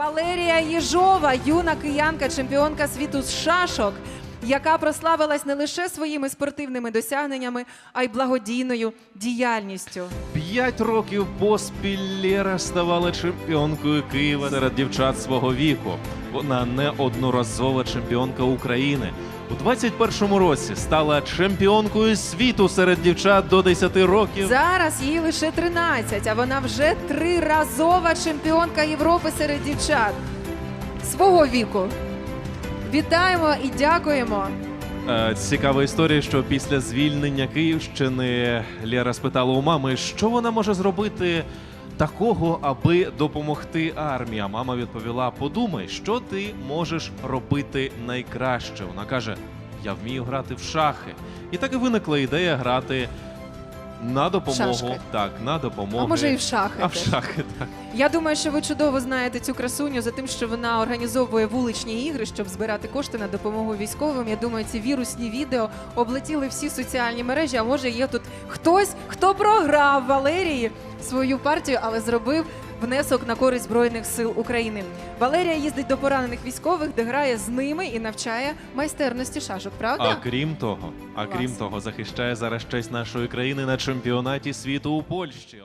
Валерія Єжова, юна киянка, чемпіонка світу з шашок, яка прославилась не лише своїми спортивними досягненнями, а й благодійною діяльністю. П'ять років поспіль Лєра ставала чемпіонкою Києва серед дівчат свого віку. Вона неодноразова чемпіонка України. У 21-му році стала чемпіонкою світу серед дівчат до 10 років. Зараз їй лише 13, а вона вже триразова чемпіонка Європи серед дівчат свого віку. Вітаємо і дякуємо. Е, Цікава історія, що після звільнення Київщини Лєра спитала у мами, що вона може зробити такого, аби допомогти армії. А мама відповіла: подумай, що ти можеш робити найкраще. Вона каже: Я вмію грати в шахи. І так і виникла ідея грати на допомогу. Шашки. Так, на допомогу. А може і в шахи. А в теж. шахи, так. Я думаю, що ви чудово знаєте цю красуню за тим, що вона організовує вуличні ігри, щоб збирати кошти на допомогу військовим. Я думаю, ці вірусні відео облетіли всі соціальні мережі. А може, є тут хтось, хто програв Валерії свою партію, але зробив внесок на користь збройних сил України. Валерія їздить до поранених військових, де грає з ними і навчає майстерності шашок. Правда? А крім того, а крім Клас. того, захищає зараз честь нашої країни на чемпіонаті світу у Польщі.